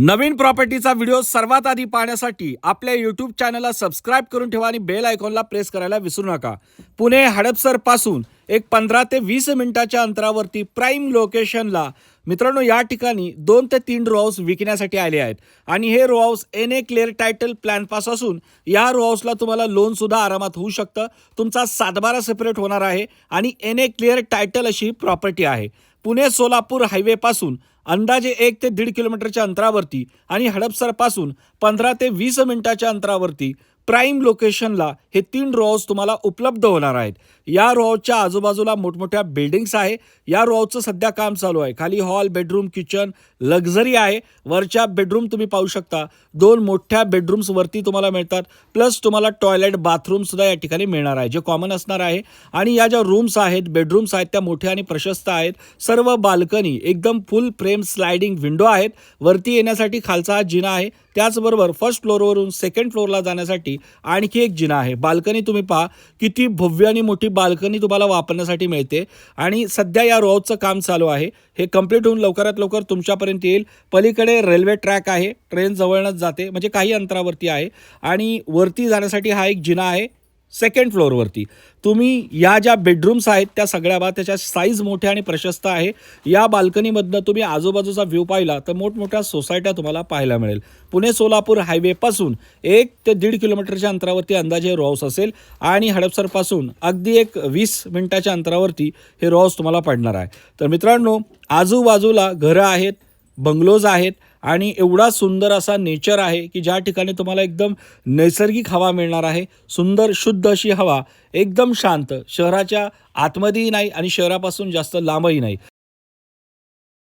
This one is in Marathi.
नवीन प्रॉपर्टीचा व्हिडिओ सर्वात आधी पाहण्यासाठी आपल्या यूट्यूब चॅनलला सबस्क्राईब करून ठेवा आणि बेल आयकॉनला प्रेस करायला विसरू नका. पुणे हडपसरपासून एक पंधरा ते वीस मिनिटाच्या अंतरावरती प्राईम लोकेशनला. मित्रांनो या ठिकाणी दोन ते तीन रो हाऊस विकण्यासाठी आले आहेत. आणि हे row house N A clear title plan pass असून या रो हाऊसला तुम्हाला लोनसुद्धा आरामात होऊ शकतं. तुमचा सातबारा सेपरेट होणार आहे आणि एन ए क्लिअर टायटल अशी प्रॉपर्टी आहे. पुणे सोलापूर हायवेपासून अंदाजे एक ते दीड किलोमीटरच्या अंतरावरती आणि हडपसरपासून पंधरा ते वीस मिनिटाच्या अंतरावरती प्राईम लोकेशनला हे तीन रॉज तुम्हाला उपलब्ध होणार आहेत. या रॉजच्या आजूबाजूला मोठमोठ्या बिल्डिंग्स आहे. या रॉजचं सध्या काम चालू आहे. खाली हॉल बेडरूम किचन लक्झरी आहे. वरच्या बेडरूम तुम्ही पाहू शकता. दोन मोठ्या बेडरूम्स वरती तुम्हाला मिळतात. प्लस तुम्हाला टॉयलेट बाथरूमसुद्धा या ठिकाणी मिळणार आहे जे कॉमन असणार आहे. आणि या ज्या रूम्स आहेत बेडरूम्स आहेत त्या मोठ्या आणि प्रशस्त आहेत. सर्व बाल्कनी एकदम फुल फ्रेम स्लायडिंग विंडो आहेत. वरती येण्यासाठी खालचा हा जिना आहे. त्याचबरोबर फर्स्ट फ्लोअरवरून सेकंड फ्लोअरला जाण्यासाठी आणखी एक जिना आहे. बाल्कनी तुम्ही पहा किती भव्य आणि मोठी बाल्कनी तुम्हाला वापरण्यासाठी मिळते. आणि सध्या या रोडचं काम चालू आहे. हे कंप्लीट होऊन लवकरात लवकर तुमच्यापर्यंत येईल. पलीकडे रेल्वे ट्रॅक आहे. ट्रेन जवळच जाते. म्हणजे काही अंतरावरती आहे. आणि वरती जाण्यासाठी हा एक जिना आहे. सेकंड फ्लोअरवरती तुम्ही या ज्या बेडरूम्स आहेत त्या सगळ्या बा त्याच्या साईज मोठ्या आणि प्रशस्त आहे. या बाल्कनीमधनं तुम्ही आजूबाजूचा व्ह्यू पाहिला तर मोठमोठ्या सोसायट्या तुम्हाला पाहायला मिळेल. पुणे सोलापूर हायवेपासून एक ते दीड किलोमीटरच्या अंतरावरती अंदाजे रॉस असेल आणि हडपसरपासून अगदी एक वीस मिनिटाच्या अंतरावरती हे रॉस तुम्हाला पडणार आहे. तर मित्रांनो आजूबाजूला घरं आहेत बंगलोज आहेत आणि एवढा सुंदर असा नेचर आहे की ज्या ठिकाणी तुम्हाला एकदम नैसर्गिक हवा मिळणार आहे सुंदर शुद्ध अशी हवा एकदम शांत शहराच्या आतमध्येही नाही आणि शहरापासून जास्त लांबही नाही.